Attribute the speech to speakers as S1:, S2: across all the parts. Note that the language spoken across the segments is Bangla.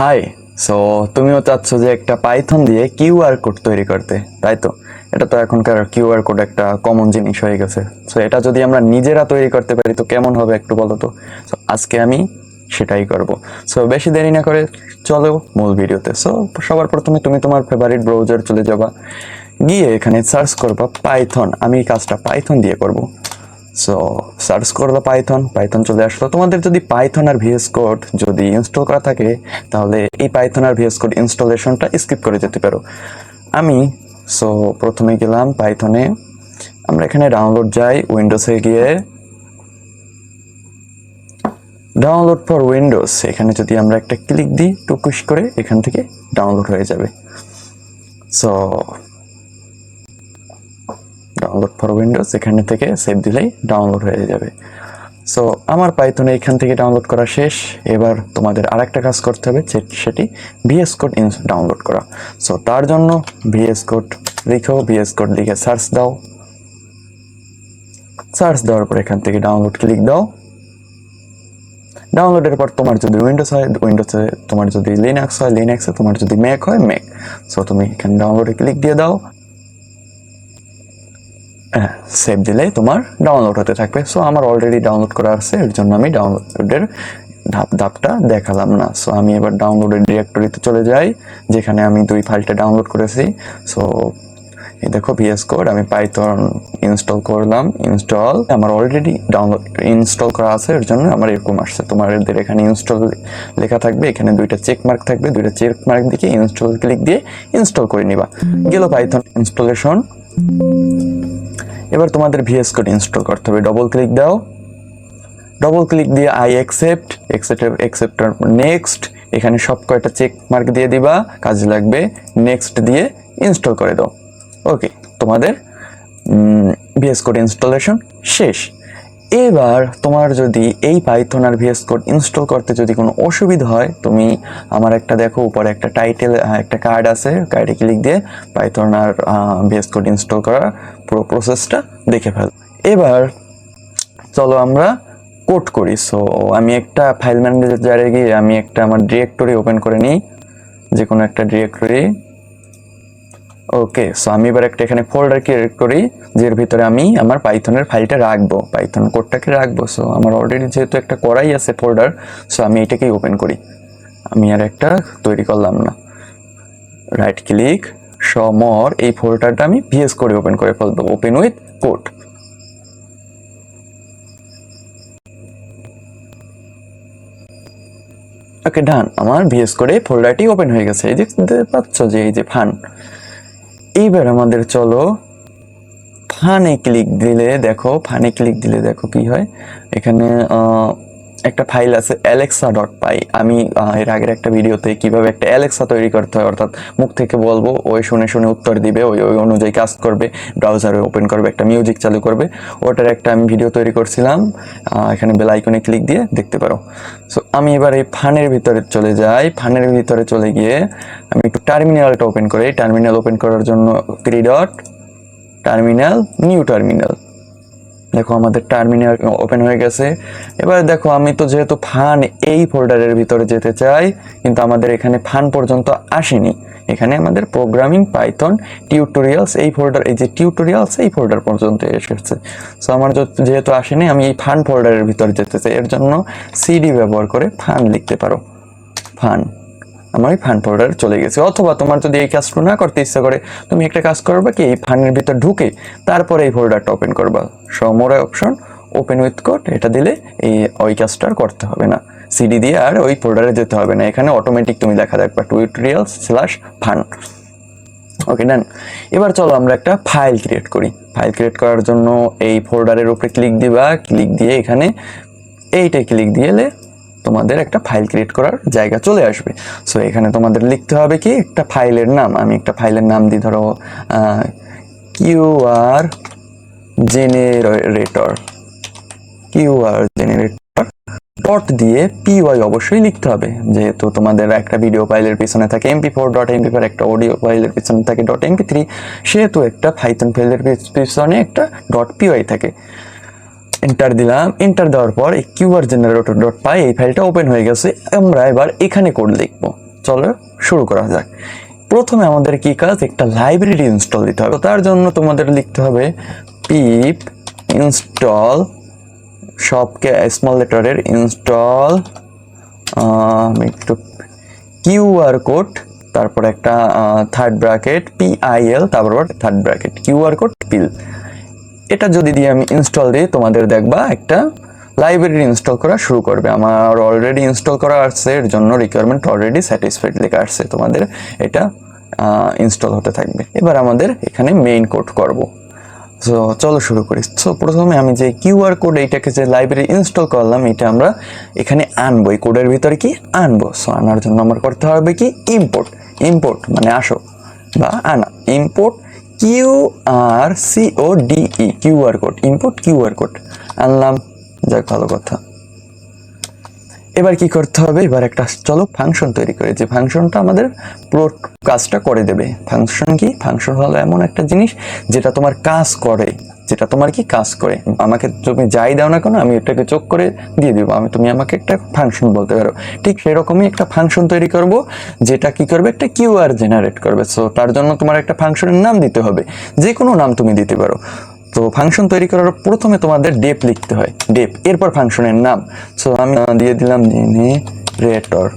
S1: হাই সো তুমিও চাচ্ছ যে একটা পাইথন দিয়ে কিউআর কোড তৈরি করতে, তাই তো? এটা তো এখনকার কিউআর কোড একটা কমন জিনিস হয়ে গেছে। সো এটা যদি আমরা নিজেরা তৈরি করতে পারি, তো কেমন হবে একটু বলো তো? সো আজকে আমি সেটাই করব। সো বেশি দেরি না করে চলো মূল ভিডিওতে। সো সবার প্রথমে তুমি তোমার ফেভারিট ব্রাউজার চলে যাবা। গিয়ে এখানে সার্চ করবা পাইথন আমি কাজটা পাইথন দিয়ে করব। সো সার্চ করল পাইথন পাইথন চলে আসলো। তোমাদের যদি পাইথন আর ভিএস কোড যদি ইনস্টল করা থাকে, তাহলে এই পাইথন আর ভিএস কোড ইনস্টলেশনটা স্কিপ করে যেতে পারো। আমি সো প্রথমে গেলাম পাইথনে আমরা এখানে ডাউনলোড যাই উইন্ডোজে গিয়ে। ডাউনলোড ফর উইন্ডোজ এখানে যদি আমরা একটা ক্লিক দিই, টুকুস করে এখান থেকে ডাউনলোড হয়ে যাবে। সো ডাউনলোড ফর উইন্ডোজ এখানে থেকে সেভ দিলেই ডাউনলোড হয়ে যাবে। সো আমার পাইথনে এখান থেকে ডাউনলোড করা শেষ। এবার তোমাদের আরেকটা কাজ করতে হবে সেটি ভিএস কোড ইন ডাউনলোড করা। সো তার জন্য ভিএস কোড লিখো ভিএস কোড লিখে সার্চ দাও। সার্চ দেওয়ার পর এখান থেকে ডাউনলোড ক্লিক দাও। ডাউনলোডের পর তোমার যদি উইন্ডোজ হয় উইন্ডোজে তোমার যদি লিনাক্স হয় লিনাক্সে তোমার যদি ম্যাক হয় ম্যাক সো তুমি এখানে ডাউনলোডে ক্লিক দিয়ে দাও। হ্যাঁ সেভ দিলে তোমার ডাউনলোড হতে থাকবে। সো আমার অলরেডি ডাউনলোড করা আছে, এর জন্য আমি ডাউনলোডের ধাপ ধাপটা দেখালাম না। সো আমি এবার ডাউনলোডের ডিরেক্টরিতে চলে যাই, যেখানে আমি দুই ফাইলটা ডাউনলোড করেছি। সো এই দেখো ভিএস কোড আমি পাইথন ইনস্টল করলাম ইনস্টল আমার অলরেডি ডাউনলোড ইনস্টল করা আছে, এর জন্য আমার এরকম আসছে। তোমাদের এখানে ইনস্টল লেখা থাকবে, এখানে দুইটা চেক মার্ক থাকবে, দুইটা চেক মার্ক দিকে ইনস্টল ক্লিক দিয়ে ইনস্টল করে নিবা। গেল পাইথন ইনস্টলেশন এবার তোমাদের ভিএস কোড ইনস্টল করতে হবে। ডবল ক্লিক দাও। ডবল ক্লিক দিয়ে আই অ্যাকসেপ্ট অ্যাকসেপ্ট অ্যাকসেপ্টার নেক্সট এখানে সব কয়টা চেক মার্ক দিয়ে দিবা, কাজ লাগবে। নেক্সট দিয়ে ইনস্টল করে দাও। ওকে তোমাদের ভিএস কোড ইনস্টলেশন শেষ। এবার তোমার যদি এই পাইথন আর ভিএস কোড ইনস্টল করতে যদি কোনো অসুবিধা হয়, তুমি আমার একটা দেখো, উপরে একটা টাইটেল একটা কার্ড আছে কার্ডে ক্লিক দিয়ে পাইথন আর ভিএস কোড ইনস্টল করার পুরো প্রসেসটা দেখে ফেল। এবার চলো আমরা কোড করি। সো আমি একটা ফাইল ম্যানেজারে গিয়ে আমি একটা আমার ডিরেক্টরি ওপেন করে নিই। যে কোনো একটা ডিরেক্টরি ওকে সো আমি এবার একটা এখানে ফোল্ডার ক্রিয়েট করি, যের ভিতরে আমি আমার পাইথনের ফাইলটা রাখব। পাইথন কোডটাকে রাখব। সো আমার অলরেডি যেহেতু একটা করাই আছে ফোল্ডার সো আমি এটাকেই ওপেন করি। আমি আর একটা তৈরি করলাম না। রাইট ক্লিক সমর, এই ফোল্ডারটা আমি ভিএস করে ওপেন করে ফেলব। Open with code okay done আমার ভিএস করে ফোল্ডারটি ওপেন হয়ে গেছে। এই দেখতে পাচ্ছ যে, এই যে ফান। এইবার আমাদের চলো ফানে ক্লিক দিলে দেখো ফানে ক্লিক দিলে দেখো কি হয়? এখানে একটা ফাইল আছে অ্যালেক্সা ডট পাই আমি এর আগের একটা ভিডিওতে কীভাবে একটা অ্যালেক্সা তৈরি করতে হয়, অর্থাৎ মুখ থেকে বলব, ওই শুনে শুনে উত্তর দিবে, ওই ওই অনুযায়ী কাজ করবে ব্রাউজারে ওপেন করবে, একটা মিউজিক চালু করবে। ওটার একটা আমি ভিডিও তৈরি করছিলাম এখানে বেল আইকনে ক্লিক দিয়ে দেখতে পারো। সো আমি এবার এই ফানের ভিতরে চলে যাই। ফানের ভিতরে চলে গিয়ে আমি একটু টার্মিনালটা ওপেন করি। টার্মিনাল ওপেন করার জন্য three dot terminal new terminal দেখো, আমাদের টার্মিনাল ওপেন হয়ে গেছে। এবার দেখো, আমি তো যেহেতু ফান এই ফোল্ডারের ভিতরে যেতে চাই, কিন্তু আমাদের এখানে ফান পর্যন্ত আসেনি। এখানে আমাদের প্রোগ্রামিং পাইথন টিউটোরিয়ালস এই ফোল্ডার এই যে টিউটোরিয়ালস এই ফোল্ডার পর্যন্ত এসেছে। সো আমার যেহেতু আসেনি, আমি এই ফান ফোল্ডারের ভিতরে যেতে চাই। এর জন্য সিডি ব্যবহার করে ফান লিখতে পারো। ফান আমার এই ফান ফোল্ডার চলে গেছে। অথবা তোমার যদি এই কাজটা না করতে ইচ্ছা করে, তুমি একটা কাজ করবে কি, এই ফানের ভিতর ঢুকে তারপরে এই ফোল্ডারটা ওপেন করবা। সমরে অপশন ওপেন উইথ কোড এটা দিলে এই, ওই কাজটা আর করতে হবে না। সিডি দিয়ে আর ওই ফোল্ডারে যেতে হবে না। এখানে অটোমেটিক তুমি দেখা দেখবা tutorial slash fun okay done এবার চলো আমরা একটা ফাইল ক্রিয়েট করি। ফাইল ক্রিয়েট করার জন্য এই ফোল্ডারের উপরে ক্লিক দিবা। ক্লিক দিয়ে এখানে এইটাই ক্লিক দিলে তোমাদের একটা ফাইল ক্রিয়েট করার জায়গা চলে আসবে। সো এখানে তোমাদের লিখতে হবে কি? একটা ফাইলের নাম। আমি একটা ফাইলের নাম দিই, ধরো QR generator QR generator dot দিয়ে পিওয়াই অবশ্যই লিখতে হবে। যেহেতু তোমাদের একটা ভিডিও ফাইলের পিছনে থাকে MP four dot MP four একটা অডিও ফাইলের পিছনে থাকে ডট এমপি থ্রি সেহেতু একটা ফাইথন ফাইলের পিছনে একটা ডট পিওয়াই থাকে। এন্টার দিলাম। এন্টার দেওয়ার পর এই কিউআর জেনারেটর ডট পাই এই ফাইলটা ওপেন হয়ে গেছে। আমরা এবার এখানে কোড লিখব। চলো শুরু করা যাক। প্রথমে আমাদের কি কাজ? একটা লাইব্রেরি ইনস্টল দিতে হবে। তার জন্য তোমাদের লিখতে হবে পিপ ইনস্টল সবকে স্মল লেটারের ইনস্টল একটু কিউআর কোড তারপর একটা থার্ড ব্র্যাকেট পিআইএল তারপর third bracket QR code PIL এটা যদি দিয়ে আমি ইনস্টল দিই, তোমাদের দেখবা একটা লাইব্রেরি ইনস্টল করা শুরু করবে। আমার অলরেডি ইনস্টল করা আসছে, এর জন্য রিকোয়ারমেন্ট অলরেডি স্যাটিসফাইড লেখা আসছে। তোমাদের এটা ইনস্টল হতে থাকবে। এবার আমাদের এখানে মেইন কোড করব। সো চলো শুরু করি। সো প্রথমে আমি যে কিউআর কোড এইটাকে যে লাইব্রেরি ইনস্টল করলাম, এটা আমরা এখানে আনব। এই কোডের ভিতরে কি? আনব। সো আনার জন্য আমার করতে হবে কি? ইম্পোর্ট ইম্পোর্ট মানে আসো বা আনা। Import Q R C O D E QR code import QR code আনলাম, যাক, ভালো কথা। এবার কি করতে হবে? এবার একটা, চলো ফাংশন তৈরি করে। যে ফাংশনটা আমাদের পুরো কাজটা করে দেবে। ফাংশন কি? ফাংশন হলো এমন একটা জিনিস যেটা তোমার কাজ করে। যেটা তোমার কি কাজ করে? আমাকে তুমি যাই দাও না কেন, আমি এটাকে চোখ করে দিয়ে দিব। আমি তুমি আমাকে একটা ফাংশন বলতে পারো। ঠিক সেরকমই একটা ফাংশন তৈরি করব, যেটা কি করবে? একটা কিউআর জেনারেট করবে। সো তার জন্য তোমার একটা ফাংশনের নাম দিতে হবে। যে কোনো নাম তুমি দিতে পারো। তো ফাংশন তৈরি করার প্রথমে তোমাদের ডেপ লিখতে হয়। ডেপ এরপর ফাংশনের নাম। সো আমি দিয়ে দিলাম জেনারেটর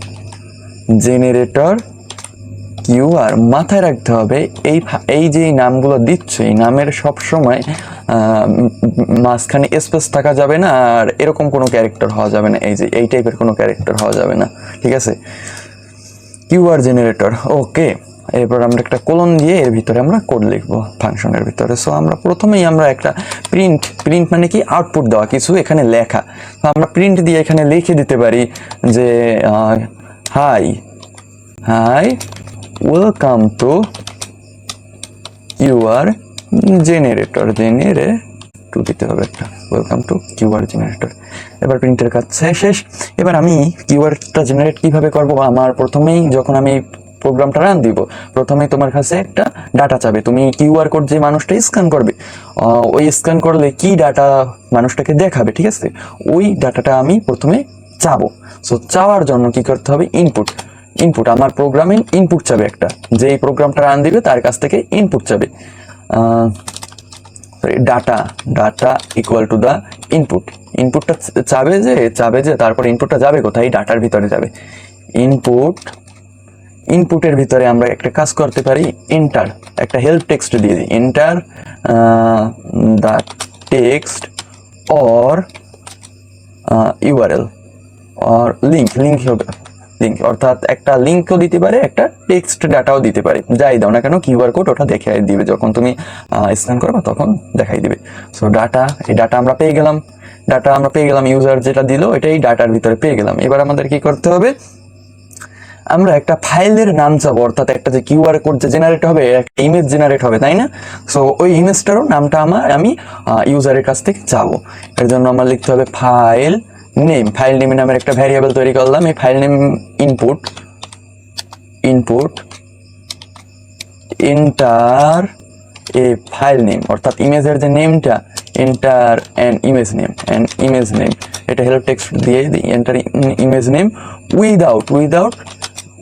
S1: জেনারেটর কিউ আর মাথায় রাখতে হবে এই এই যে নামগুলো দিচ্ছ, এই নামের সব সময় মাঝখানে স্পেস থাকা যাবে না আর এরকম কোনো ক্যারেক্টার হওয়া যাবে না। এই যে এই টাইপের কোনো ক্যারেক্টার হওয়া যাবে না। ঠিক আছে? কিউআর জেনারেটর ওকে এরপর আমরা একটা কোলন দিয়ে এর ভিতরে আমরা কোড লিখব ফাংশনের ভিতরে। সো আমরা প্রথমেই আমরা একটা প্রিন্ট প্রিন্ট মানে কি? আউটপুট দেওয়া, কিছু এখানে লেখা। তো আমরা প্রিন্ট দিয়ে এখানে লিখে দিতে পারি যে hi hi welcome to QR generator generator দিতে হবে একটা। ওয়েলকাম টু কিউআর জেনারেটর এবার প্রিন্টের কাজ শেষ এবার আমি কিউআরটা জেনারেট কীভাবে করব? আমার প্রথমেই যখন আমি প্রোগ্রামটা রান দিব, প্রথমে তোমার কাছে একটা ডাটা চাবে। তুমি কিউআর কোড যে মানুষটা স্ক্যান করবে ওই স্ক্যান করলে কি ডাটা মানুষটাকে দেখাবে, ঠিক আছে? ওই ডাটাটা আমি প্রথমে চাবো। সো চাওয়ার জন্য কি করতে হবে? ইনপুট ইনপুট আমার প্রোগ্রামে ইনপুট চাবে একটা। যে এই প্রোগ্রামটা রান দিবে, তার কাছ থেকে ইনপুট চাবে। Data data equal to the input ইনপুটটা চাবে যে চাবে যে, তারপর ইনপুটটা যাবে কোথায়? এই ডাটার ভিতরে যাবে। ইনপুট ইনপুটের ভিতরে আমরা একটা কাজ করতে পারি এন্টার একটা হেল্প টেক্সট দিয়ে দিই। Enter the text or URL or link link হবে। লিঙ্ক অর্থাৎ একটা লিঙ্কও দিতে পারে, একটা টেক্সট ডাটাও দিতে পারে। যাই দাও না কেন কিউআর কোড ওটা দেখাই দিবে, যখন তুমি স্ক্যান করবে তখন দেখাই দিবে। সো ডাটা এই ডাটা আমরা পেয়ে গেলাম। ডাটা আমরা পেয়ে গেলাম ইউজার যেটা দিল, এটাই ডাটার ভিতরে পেয়ে গেলাম। এবার আমাদের কি করতে হবে? আমরা একটা ফাইলের নাম চাবো, অর্থাৎ একটা যে কিউআর কোড যে জেনারেট হবে একটা ইমেজ জেনারেট হবে, তাই না? সো ওই ইমেজটারও নামটা আমার আমি ইউজারের কাছ থেকে চাবো। এর জন্য আমার লিখতে হবে ফাইল নেম ফাইল নেম নামের একটা ভ্যারিয়েবল তৈরি করলাম। এই file name input input enter a file name অর্থাৎ ইমেজের যে নেমটা enter an image name an image name এটা হেল্প টেক্সট দিয়ে দিই enter image name without without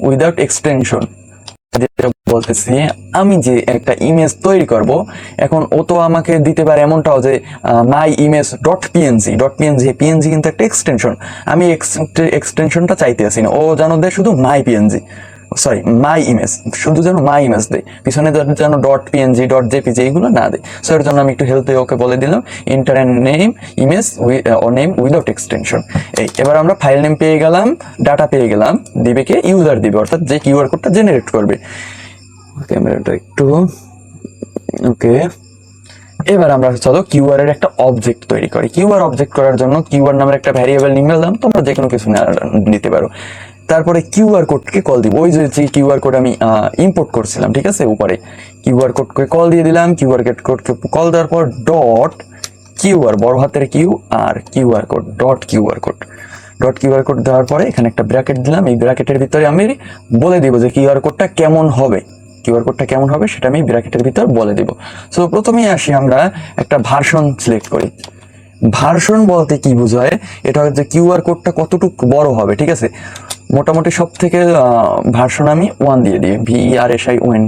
S1: without extension যেটা বলতেছি, আমি যে একটা ইমেজ তৈরি করব, এখন ও তো আমাকে দিতে পারে এমনটাও যে my image dot PNG dot PNG PNG কিন্তু একটা এক্সটেনশন আমি এক্সটেনশনটা চাইতে আসি না। ও জানো দেয় শুধু my PNG sorry my image শুধু যেন মাই ইমেজ দেয় পিছনে যেন- ডট পিএনজি ডট জেপিজি এইগুলো না দেয় সো এর জন্য আমি একটু হেল্প ওকে বলে দিলাম। ইন্টার নেম ইমেজ ও নেম উইদাউট এক্সটেনশন এই, এবার আমরা ফাইল নেম পেয়ে গেলাম ডাটা পেয়ে গেলাম, দিবে কে? ইউজার দিবে, অর্থাৎ যে কিউআর কোডটা জেনারেট করবে। ক্যামেরাটা একটু, ওকে। এবার আমরা চলো কিউআর এর একটা অবজেক্ট তৈরি করি। কিউআর অবজেক্ট করার জন্য কিউআর নামের একটা ভ্যারিয়েবল নিয়ে গেলাম তোমরা যে কোনো কিছু নিতে পারো। তারপরে কিউআর কোডকে কল দিব ওই যে কিউআর কোড আমি ইম্পোর্ট করছিলাম ঠিক আছে উপরে কিউআর কোডকে কল দিয়ে দিলাম কিউআর কোডকে কল দেওয়ার পর ডট কিউআর বড় হাতের Q R QR code dot QR code dot QR code দেওয়ার পরে এখানে একটা ব্র্যাকেট দিলাম এই ব্র্যাকেটের ভিতরে আমি বলে দিব যে কিউআর কোডটা কেমন হবে কিউআর কোডটা কেমন হবে সেটা আমি ব্র্যাকেটের ভিতর বলে দিব সো প্রথমেই আসি আমরা একটা ভার্সন সিলেক্ট করি ভার্সন বলতে কি বোঝায় এটা হচ্ছে কিউআর কোডটা কতটুকু বড় হবে ঠিক আছে মোটামুটি সব থেকে ভার্সন আমি ওয়ান দিয়ে দিই V R S I one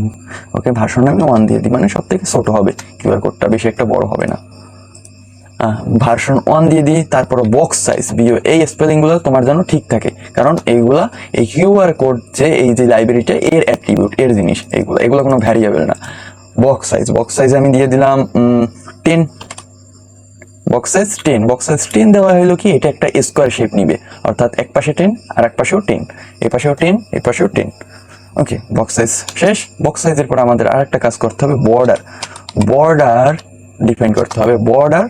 S1: okay version আমি ওয়ান দিয়ে দিই মানে সব থেকে ছোটো হবে, কিউআর কোডটা বেশি একটা বড় হবে না। ভার্সন ওয়ান দিয়ে দিই, তারপর বক্স সাইজ বিও এই স্পেলিংগুলো তোমার যেন ঠিক থাকে, কারণ এইগুলা, এই কিউআর কোড যে, এই যে লাইব্রেরিটা এর অ্যাট্রিবিউট এর জিনিস, এইগুলো, এগুলো কোনো ভ্যারিয়েবল না। বক্স সাইজ বক্স সাইজ আমি দিয়ে দিলাম ten box size ten box size ten দেওয়া হলো কি? এটা একটা স্কোয়ার শেপ নিবে। অর্থাৎ এক পাশে টেন আর এক পাশেও টেন এই পাশেও টেন এই পাশেও টেন ওকে বক্স সাইজ শেষ। বক্স সাইজের পর আমাদের আর একটা কাজ করতে হবে বর্ডার বর্ডার ডিফাইন করতে হবে। বর্ডার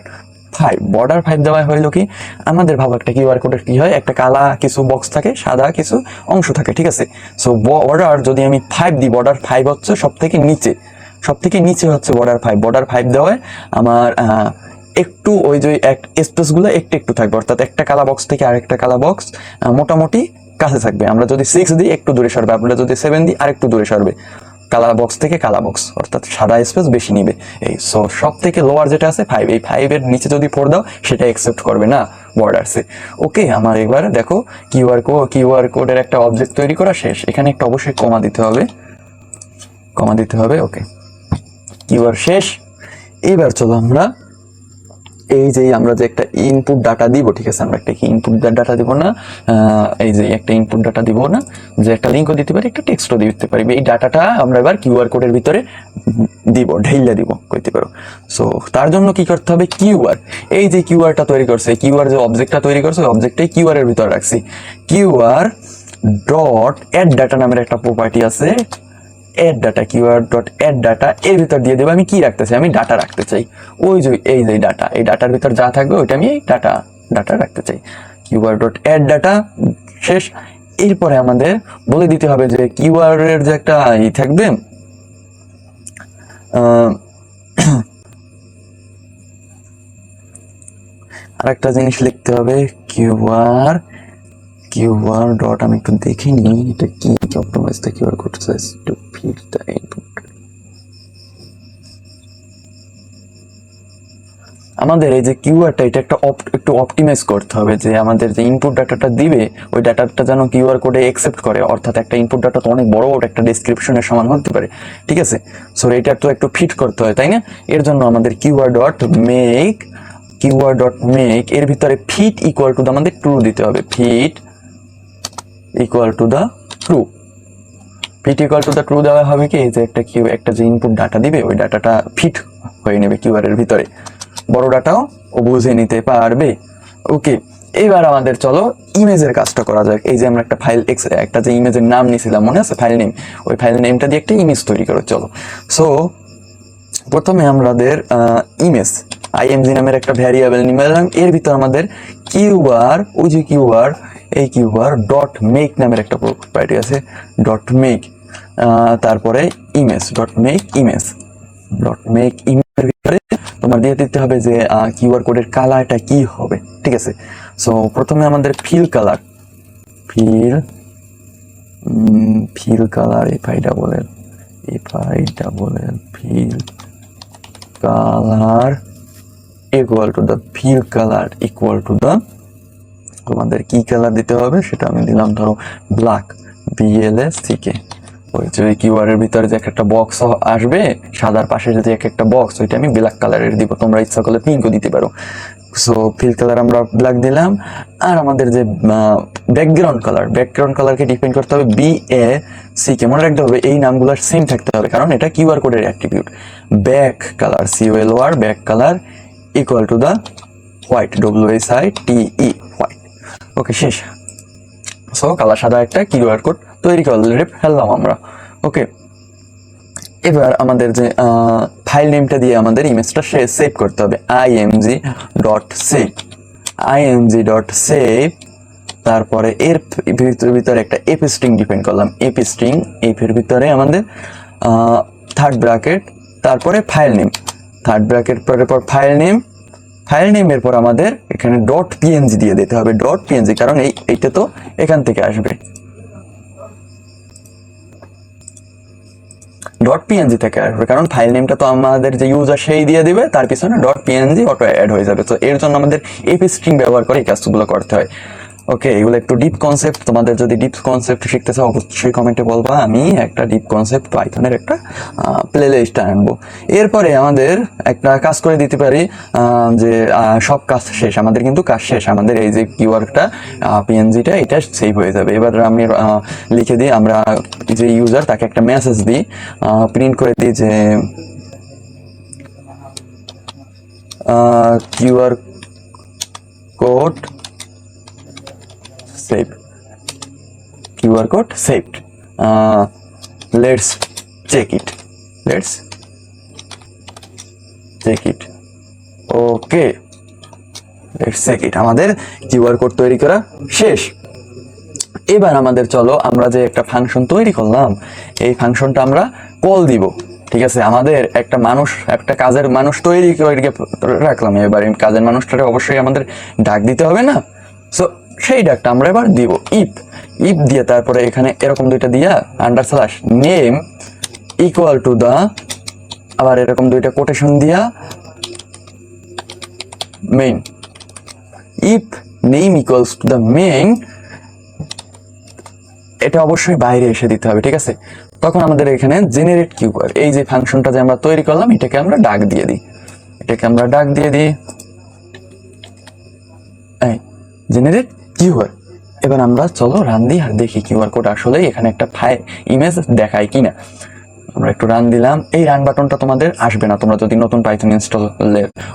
S1: ফাইভ বর্ডার ফাইভ দেওয়া হইল কি? আমাদের ভাবো একটা কিউআর কোডের কি হয়? একটা কালা কিছু বক্স থাকে, সাদা কিছু অংশ থাকে, ঠিক আছে? সো বর্ডার যদি আমি ফাইভ দিই বর্ডার ফাইভ হচ্ছে সব থেকে নিচে। সব থেকে নিচে হচ্ছে বর্ডার ফাইভ বর্ডার ফাইভ দেওয়ায় আমার একটু ওই যে এক স্পেসগুলো একটু একটু থাকবে। অর্থাৎ একটা কালা বক্স থেকে আরেকটা কালা বক্স মোটামুটি কাছে থাকবে। আমরা যদি সিক্স দিই, একটু দূরে সরবে। আমরা যদি সেভেন দিই, আরেকটু দূরে সরবে। কালা বক্স থেকে কালা বক্স অর্থাৎ সাদা স্পেস বেশি নিবে। এই সো সব থেকে লোয়ার যেটা আছে ফাইভ এই ফাইভের নিচে যদি ফোর দাও, সেটা অ্যাকসেপ্ট করবে না বর্ডারসে ওকে আমার এবার দেখো কিউআর কোড কিউআর কোডের একটা অবজেক্ট তৈরি করা শেষ। এখানে একটা অবশ্যই কমা দিতে হবে। কমা দিতে হবে ওকে কিউআর শেষ। এবার চলো আমরা এই যে আমরা যে একটা ইনপুট ডাটা দিব, ঠিক আছে, আমরা একটা ইনপুট ডাটা দিব না? এই যে একটা ইনপুট ডাটা দিব না? যে একটা লিঙ্কও দিতে পারি, একটা টেক্সটও দিতে পারি। এই ডাটাটা আমরা এবার কিউআর কোডের ভিতরে দিব, ঢেইলা দিব, কইতে পারো। সো তার জন্য কি করতে হবে? কিউআর এই যে কিউআরটা তৈরি করছে কিউআর যে অবজেক্টটা তৈরি করছে অবজেক্টটাই কিউআর এর ভিতরে রাখছি। কিউআর ডট অ্যাড ডাটা নামের একটা প্রপার্টি আছে। Add data keyword dot add data এর ভিতর দিয়ে দেবো, আমি কি রাখতে চাই আমি ডাটা রাখতে চাই। ওই যে এই যে ডাটা এই ডাটার ভিতর যা থাকবে ওইটা আমি ডাটা ডাটা রাখতে চাই। কিওয়ার্ড ডট অ্যাড ডাটা শেষ। এরপরে আমাদের বলে দিতে হবে যে কিওয়ার্ডের যে একটা ই থাকবে আরেকটা জিনিস লিখতে হবে কিউআর কিউআর ডট আমি একটু দেখে নিই এটা কি optimize the QR code size to fit the input আমাদের এই যে কিউআরটা এটা একটা opt- একটু অপটিমাইজ করতে হবে যে আমাদের যে ইনপুট ডাটাটা দিবে, ওই ডাটাটা যেন কিউআর কোডে অ্যাকসেপ্ট করে, অর্থাৎ একটা ইনপুট ডাটা তো অনেক বড় বড় একটা ডেসক্রিপশনের সমান হতে পারে, ঠিক আছে? সো এটা তো একটু ফিট করতে হয়, তাই না? এর জন্য আমাদের QR dot make QR dot make এর ভিতরে ফিট ইকুয়াল টু আমাদের ট্রু দিতে হবে। Fit equal to the true fit equal to the true দেওয়া হবে কি? যে একটা কিউ, একটা যে ইনপুট ডাটা দিবে, ওই ডাটাটা ফিট হয়ে নেবে কিউআর এর ভিতরে। বড় ডাটাও ও বুঝে নিতে পারবে। ওকে এবার আমাদের চলো ইমেজের কাজটা করা যাক। এই যে আমরা একটা ফাইল এক্স একটা যে ইমেজের নাম নিয়েছিলাম মনে আছে ফাইল নেম ওই ফাইল নেমটা দিয়ে একটা ইমেজ তৈরি করো, চলো। সো প্রথমে আমাদের ইমেজ আইএমজি নামের একটা ভ্যারিয়েবল নিলাম। এর ভিতর আমাদের কিউআর ওই যে কিউআর এই কিউআর ডট মেক নামের একটা প্রপার্টি আছে, ডট মেক তারপরে image, dot make image. Dot make ইমেজের ভিতরে তোমার দিয়ে দিতে হবে যে কিউআর কোডের কালারটা কি হবে, ঠিক আছে? সো প্রথমে আমাদের fill colour fill fill colour F I double L F I double L fill colour equal to the fill color equal to the তোমাদের কি কালার দিতে হবে সেটা আমি দিলাম, ধরো ব্ল্যাক বিএলএস সিকে ওই যে কিউআর এর ভিতরে যে এক একটা বক্স আসবে, সাদার পাশে যদি এক একটা বক্স ওইটা আমি ব্ল্যাক কালারের দিব। তোমরা ইচ্ছা করলে পিঙ্কও দিতে পারো। সো ফিল কালার আমরা ব্ল্যাক দিলাম। আর আমাদের যে ব্যাকগ্রাউন্ড কালার ব্যাকগ্রাউন্ড কালারকে ডিপেন্ড করতে হবে বি এ সি কে মনে রাখতে হবে, এই নামগুলোর সেম থাকতে হবে, কারণ এটা কিউআর কোডের অ্যাট্রিবিউট ব্যাক কালার সি ওয়েল war back colour equal to the white W S I T E white okay শেষ। সো কালার সাদা একটা কিউআর কোড তৈরি করে ফেললাম আমরা। ওকে এবার আমাদের যে ফাইল নেমটা দিয়ে আমাদের ইমেজটা সেভ করতে হবে। IMG dot save IMG dot save তারপরে এর ভিতরে একটা এপ স্ট্রিং ডিপেন্ড করলাম। এপ স্ট্রিং এর ভিতরে আমাদের থার্ড ব্র্যাকেট তারপরে ফাইল নেম থার্ড ব্র্যাকেট পরে পর ফাইল নেম ফাইল নেমের পর আমাদের এখানে ডট পিএনজি দিয়ে দিতে হবে। ডট পিএনজি কারণ এই, এইটা তো এখান থেকে আসবে। ডট পিএনজি থেকে আসবে, কারণ ফাইল নেমটা তো আমাদের যে ইউজার সেই দিয়ে দিবে, তার পিছনে ডট পিএনজি অটো অ্যাড হয়ে যাবে। তো এর জন্য আমাদের এপি স্ট্রিং ব্যবহার করে এই কাজগুলো করতে হয়। ওকে এগুলো একটু ডিপ কনসেপ্ট তোমাদের যদি ডিপ কনসেপ্ট শিখতে চাও, অবশ্যই কমেন্টে বলবা। আমি একটা ডিপ কনসেপ্ট পাইথনের একটা প্লে লিস্ট আনব। এরপরে আমাদের একটা কাজ করে দিতে পারি যে সব কাজ শেষ। আমাদের কিন্তু কাজ শেষ। আমাদের এই যে কিওয়ার্ডটা পিএনজিটা এটা সেভ হয়ে যাবে। এবার আমি লিখে দিই। আমরা যে ইউজার তাকে একটা মেসেজ দিই। প্রিন্ট করে দিই যে QR code QR code saved. Uh, let's check it. Let's check it. Okay. Let's check it. আমাদের কিউআর কোড তৈরি করা শেষ। এবার আমাদের চলো আমরা যে একটা ফাংশন তৈরি করলাম এই ফাংশনটা আমরা কল দিব। ঠিক আছে? আমাদের একটা মানুষ একটা কাজের মানুষ তৈরি করে রাখলাম। এবার কাজের মানুষটাকে অবশ্যই আমাদের ডাক দিতে হবে না। সো সেই ডাকটা আমরা এবার দিব ইফ ইফ দিয়ে তারপরে এখানে এরকম দুইটা দিয়া under slash name equal to the আবার এরকম দুইটা কোটেশন দিয়া main if name equals to the main এটা অবশ্যই বাইরে এসে দিতে হবে, ঠিক আছে? তখন আমাদের এখানে জেনারেট কিউআর এই যে ফাংশনটা যে আমরা তৈরি করলাম, এটাকে আমরা ডাক দিয়ে দিই। এটাকে আমরা ডাক দিয়ে দিই। জেনারেট কিউআর এবার আমরা চলো রান দিই আর দেখি কিউআর কোড আসলে এখানে একটা ফাইল ইমেজ দেখায় কিনা। আমরা একটু রান দিলাম। এই রান বাটনটা তোমাদের আসবে না। তোমরা যদি নতুন পাইথন ইনস্টল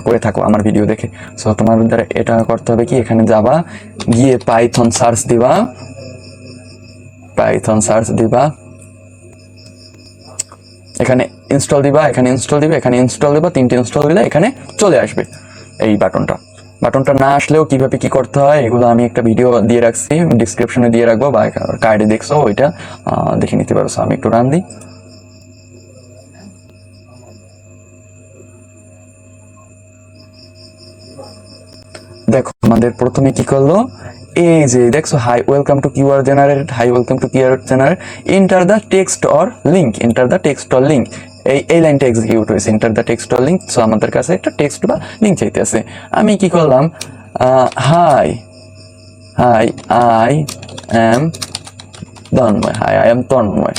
S1: করে থাকো আমার ভিডিও দেখে। সো তোমাদের এটা করতে হবে কি? এখানে যাবা, গিয়ে পাইথন সার্চ দিবা। পাইথন সার্চ দিবা। এখানে ইনস্টল দিবা, এখানে ইনস্টল দিবা, এখানে ইনস্টল দিবা। তিনটে ইনস্টল দিলে এখানে চলে আসবে এই বাটনটা বাটনটা না আসলেও কীভাবে কি করতে হয়, এগুলো আমি একটা ভিডিও দিয়ে রাখছি ডিসক্রিপশনে দিয়ে রাখব, বা কার্ডে দেখছ ওইটা দেখে নিতে পারছ আমি একটু রান দিই। দেখো, আমাদের প্রথমে কি করল? এই যে, দেখছ hi welcome to QR generate hi welcome to QR generate enter the text or link enter the text or link এই এই লাইনটা এক্সিকিউট হয়েছে। Enter the text or link so আমাদের কাছে একটা টেক্সট বা লিঙ্ক চাইতেছে। আমি কি করলাম? Hi hi I am Tanmay hi I am Tanmay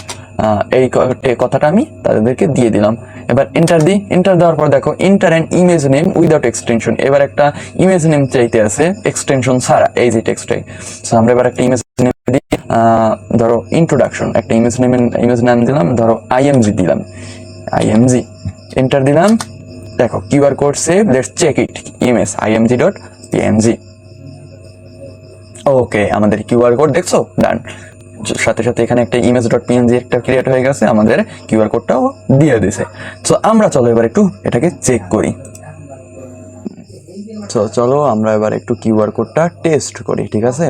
S1: এই কথাটা আমি তাদেরকে দিয়ে দিলাম। এবার এন্টার দিই এন্টার দেওয়ার পর দেখো enter and image name without extension এবার একটা ইমেজ নেম চাইতে আছে এক্সটেনশন ছাড়া, এই যে টেক্সটাই সো আমরা এবার একটা ইমেজ নেম দিই ধরো ইন্ট্রোডাকশন একটা ইমেজ নেম ইমেজ নাম দিলাম। ধরো আইএমজি দিলাম। আইএমজি এন্টার দিলাম। দেখো QR code save let's check it image IMG dot PNG okay আমাদের কিউআর কোড দেখছ? ডান সাথে সাথে এখানে একটা ইমেজ ডট পিএনজি একটা ক্রিয়েট হয়ে গেছে, আমাদের কিউআর কোডটাও দিয়ে দিছে। তো আমরা চলো এবার একটু এটাকে চেক করি। তো চলো আমরা এবার একটু কিউআর কোডটা টেস্ট করি, ঠিক আছে?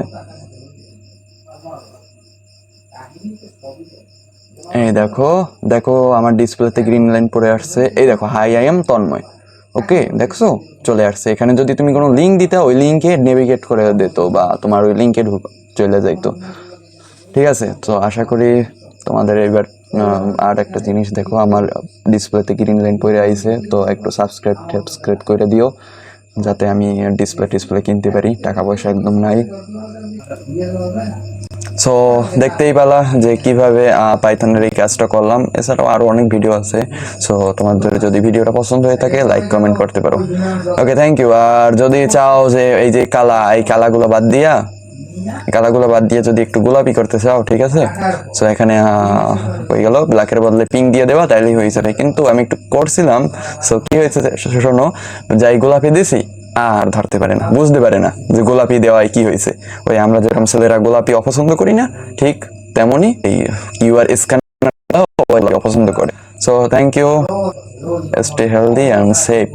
S1: এই দেখো দেখো আমার ডিসপ্লেতে গ্রিন লাইন পড়ে আসছে। এই দেখো hi I am Tanmay okay দেখছ? চলে আসছে। এখানে যদি তুমি কোনো লিঙ্ক দিতে, ওই লিঙ্কে নেভিগেট করে দিত বা তোমার ওই লিঙ্কে চলে যাইতো। ঠিক আছে? তো আশা করি তোমাদের এবার আর একটা জিনিস দেখো, আমার ডিসপ্লেতে গ্রিন লাইন পড়ে আইছে। তো একটু সাবস্ক্রাইব সাবস্ক্রাইব করে দিও, যাতে আমি ডিসপ্লে টিসপ্লে কিনতে পারি। টাকা পয়সা একদম নাই। সো দেখতেই পেলা যে কীভাবে পাইথনের এই কাজটা করলাম। এছাড়াও আরও অনেক ভিডিও আছে। সো তোমাদের যদি ভিডিওটা পছন্দ হয়ে থাকে লাইক কমেন্ট করতে পারো। ওকে থ্যাংক ইউ আর যদি চাও যে এই যে কালা, এই কালাগুলো বাদ দিয়া কালাগুলো বাদ দিয়ে যদি একটু গোলাপি করতে চাও, ঠিক আছে? সো এখানে হয়ে গেল। ব্ল্যাকের বদলে পিঙ্ক দিয়ে দেওয়া, তাইলেই হয়ে যাবে কিন্তু আমি একটু করছিলাম। সো কি হয়েছে শোনো, যাই গোলাপি দিছি আর ধরতে পারে না, বুঝতে পারে না যে গোলাপি দেওয়ায় কি হয়েছে। ওই আমরা যেরকম ছেলেরা গোলাপি অপছন্দ করি না, ঠিক তেমনই এই কিউআর স্ক্যানার অপছন্দ করে। So thank you stay healthy and safe